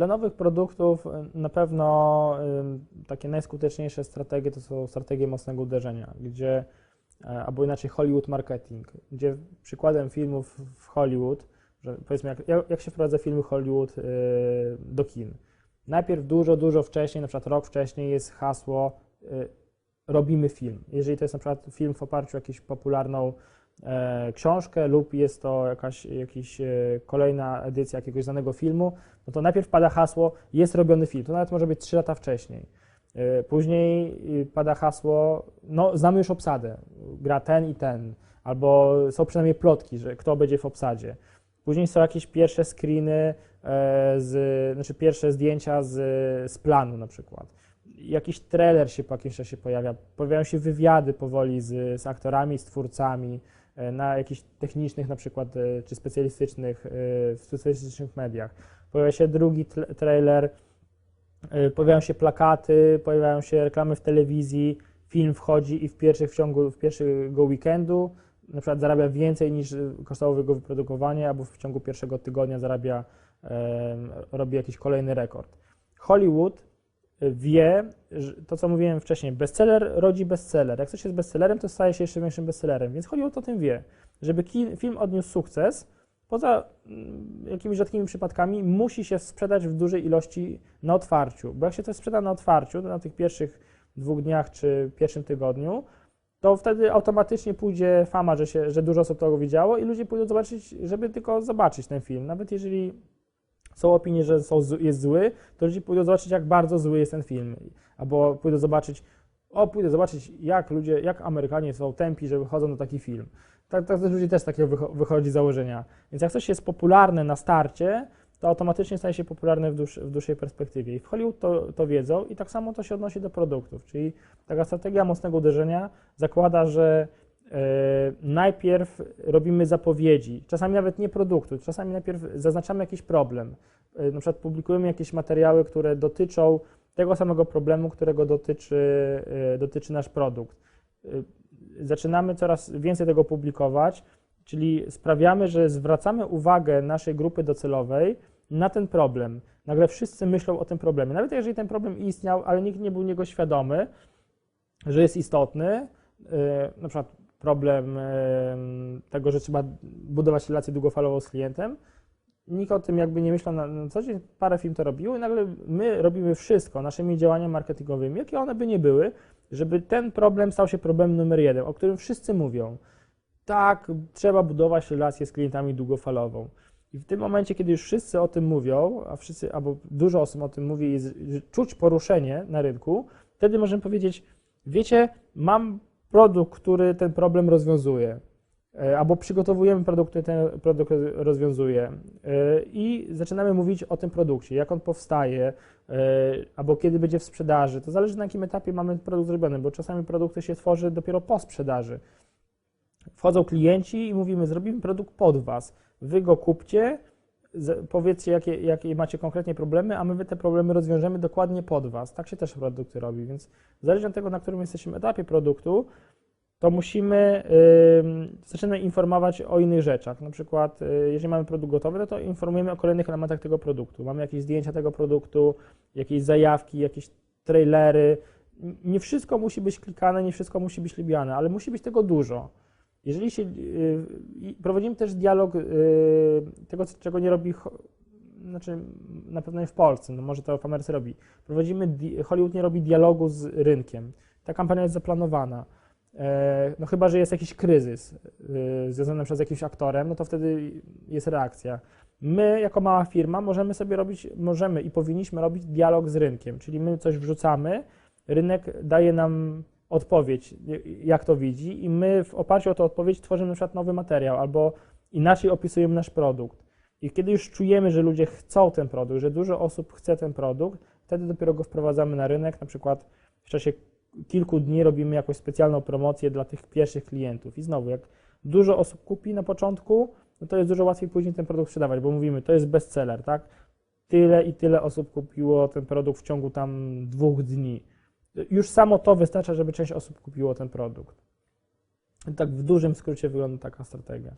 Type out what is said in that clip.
Dla nowych produktów y, na pewno y, takie najskuteczniejsze strategie to są strategie mocnego uderzenia, gdzie, e, albo inaczej Hollywood marketing, gdzie przykładem filmów w Hollywood, że powiedzmy jak, jak się wprowadza filmy Hollywood y, do kin. Najpierw dużo, dużo wcześniej, na przykład rok wcześniej jest hasło robimy film. Jeżeli to jest na przykład film w oparciu o jakąś popularną książkę lub jest to jakaś jakiś, e, kolejna edycja jakiegoś znanego filmu, no to najpierw pada hasło jest robiony film. To nawet może być 3 lata wcześniej. E, później pada hasło, no znamy już obsadę, gra ten i ten, albo są przynajmniej plotki, że kto będzie w obsadzie. Później są jakieś pierwsze screeny, e, z, znaczy pierwsze zdjęcia z, z planu na przykład. Jakiś trailer się po jakimś czasie pojawia, pojawiają się wywiady powoli z, z aktorami, z twórcami, e, na jakichś technicznych na przykład, e, czy specjalistycznych, e, w specjalistycznych mediach. Pojawia się drugi trailer, e, pojawiają się plakaty, pojawiają się reklamy w telewizji, film wchodzi i w pierwszych w ciągu w pierwszego weekendu na przykład zarabia więcej niż kosztowało jego wyprodukowanie, albo w ciągu pierwszego tygodnia zarabia, robi jakiś kolejny rekord. Hollywood wie, to co mówiłem wcześniej, bestseller rodzi bestseller. Jak coś jest bestsellerem, to staje się jeszcze większym bestsellerem, więc Hollywood o tym wie. Żeby film odniósł sukces, poza mm, jakimiś rzadkimi przypadkami, musi się sprzedać w dużej ilości na otwarciu, bo jak się to sprzeda na otwarciu, to na tych pierwszych dwóch dniach czy pierwszym tygodniu, to wtedy automatycznie pójdzie fama, że, się, że dużo osób tego widziało i ludzie pójdą zobaczyć, żeby tylko zobaczyć ten film. Nawet jeżeli są opinie, że są, jest zły, to ludzie pójdą zobaczyć, jak bardzo zły jest ten film. Albo pójdą zobaczyć, o, pójdę zobaczyć, jak ludzie, jak Amerykanie są tępi, że wychodzą na taki film. Tak, tak ludzie też wycho- wychodzi z założenia. Więc jak coś jest popularne na starcie, to automatycznie staje się popularne w, dłuż, w dłuższej perspektywie. I w Hollywood to, to wiedzą i tak samo to się odnosi do produktów. Czyli taka strategia mocnego uderzenia zakłada, że najpierw robimy zapowiedzi, czasami nawet nie produktu, czasami najpierw zaznaczamy jakiś problem. E, na przykład publikujemy jakieś materiały, które dotyczą tego samego problemu, którego dotyczy, e, dotyczy nasz produkt. E, Zaczynamy coraz więcej tego publikować, czyli sprawiamy, że zwracamy uwagę naszej grupy docelowej na ten problem. Nagle wszyscy myślą o tym problemie. Nawet jeżeli ten problem istniał, ale nikt nie był niego świadomy, że jest istotny, na przykład problem tego, że trzeba budować relację długofalową z klientem, nikt o tym jakby nie myślał na, na co dzień, parę firm to robiło i nagle my robimy wszystko naszymi działaniami marketingowymi, jakie one by nie były, żeby ten problem stał się problemem numer jeden, o którym wszyscy mówią. Tak, trzeba budować relacje z klientami długofalową. I w tym momencie, kiedy już wszyscy o tym mówią, a wszyscy, albo dużo osób o tym mówi że czuć poruszenie na rynku, wtedy możemy powiedzieć, wiecie, mam produkt, który ten problem rozwiązuje. E, Albo przygotowujemy produkt, który ten produkt rozwiązuje E, i zaczynamy mówić o tym produkcie, jak on powstaje, e, albo kiedy będzie w sprzedaży. To zależy na jakim etapie mamy produkt zrobiony, bo czasami produkty się tworzy dopiero po sprzedaży. Wchodzą klienci i mówimy, zrobimy produkt pod Was, Wy go kupcie, powiedzcie jakie, jakie macie konkretnie problemy, a my te problemy rozwiążemy dokładnie pod Was. Tak się też produkty robi, więc zależnie od tego, na którym jesteśmy etapie produktu, to musimy ym, zaczynamy informować o innych rzeczach. Na przykład, y, jeżeli mamy produkt gotowy, no to informujemy o kolejnych elementach tego produktu. Mamy jakieś zdjęcia tego produktu, jakieś zajawki, jakieś trailery. Nie wszystko musi być klikane, nie wszystko musi być lubiane, ale musi być tego dużo. Jeżeli się. y, prowadzimy też dialog y, tego, czego nie robi. Znaczy, na pewno nie w Polsce, no może to w Ameryce robi. Prowadzimy. Hollywood nie robi dialogu z rynkiem. Ta kampania jest zaplanowana. E, No chyba, że jest jakiś kryzys y, związany na przykład z jakimś aktorem, no to wtedy jest reakcja. My, jako mała firma, możemy sobie robić, możemy i powinniśmy robić dialog z rynkiem, czyli my coś wrzucamy, rynek daje nam odpowiedź, y, jak to widzi, i my w oparciu o tę odpowiedź tworzymy na przykład nowy materiał albo inaczej opisujemy nasz produkt. I kiedy już czujemy, że ludzie chcą ten produkt, że dużo osób chce ten produkt, wtedy dopiero go wprowadzamy na rynek, na przykład w czasie kilku dni robimy jakąś specjalną promocję dla tych pierwszych klientów. I znowu, jak dużo osób kupi na początku, no to jest dużo łatwiej później ten produkt sprzedawać, bo mówimy, to jest bestseller, tak? Tyle i tyle osób kupiło ten produkt w ciągu tam dwóch dni. Już samo to wystarcza, żeby część osób kupiło ten produkt. Tak w dużym skrócie wygląda taka strategia.